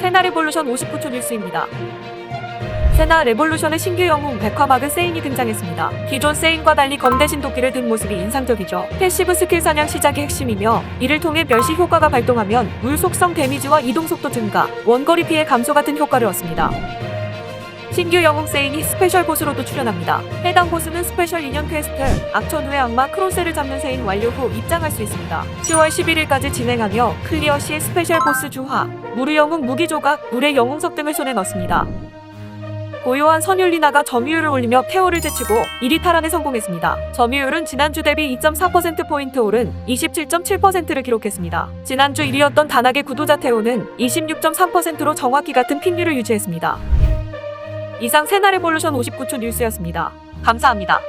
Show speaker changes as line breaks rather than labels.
세나 레볼루션 59초 뉴스입니다. 세나 레볼루션의 신규 영웅 백화마그 세인이 등장했습니다. 기존 세인과 달리 검대신 도끼를 든 모습이 인상적이죠. 패시브 스킬 사냥 시작이 핵심이며 이를 통해 멸시 효과가 발동하면 물 속성 데미지와 이동 속도 증가, 원거리 피해 감소 같은 효과를 얻습니다. 신규 영웅 세인이 스페셜 보스로도 출연합니다. 해당 보스는 스페셜 인형 퀘스트 악천 후의 악마 크로세를 잡는 세인 완료 후 입장할 수 있습니다. 10월 11일까지 진행하며 클리어 시에 스페셜 보스 주화, 물의 영웅 무기 조각, 물의 영웅석 등을 손에 넣습니다. 고요한 선율리나가 점유율을 올리며 페어를 제치고 1위 탈환에 성공했습니다. 점유율은 지난주 대비 2.4%포인트 오른 27.7%를 기록했습니다. 지난주 1위였던 단학의 구도자 태호는 26.3%로 정확히 같은 핑률을 유지했습니다. 이상 새날레볼루션 59초 뉴스였습니다. 감사합니다.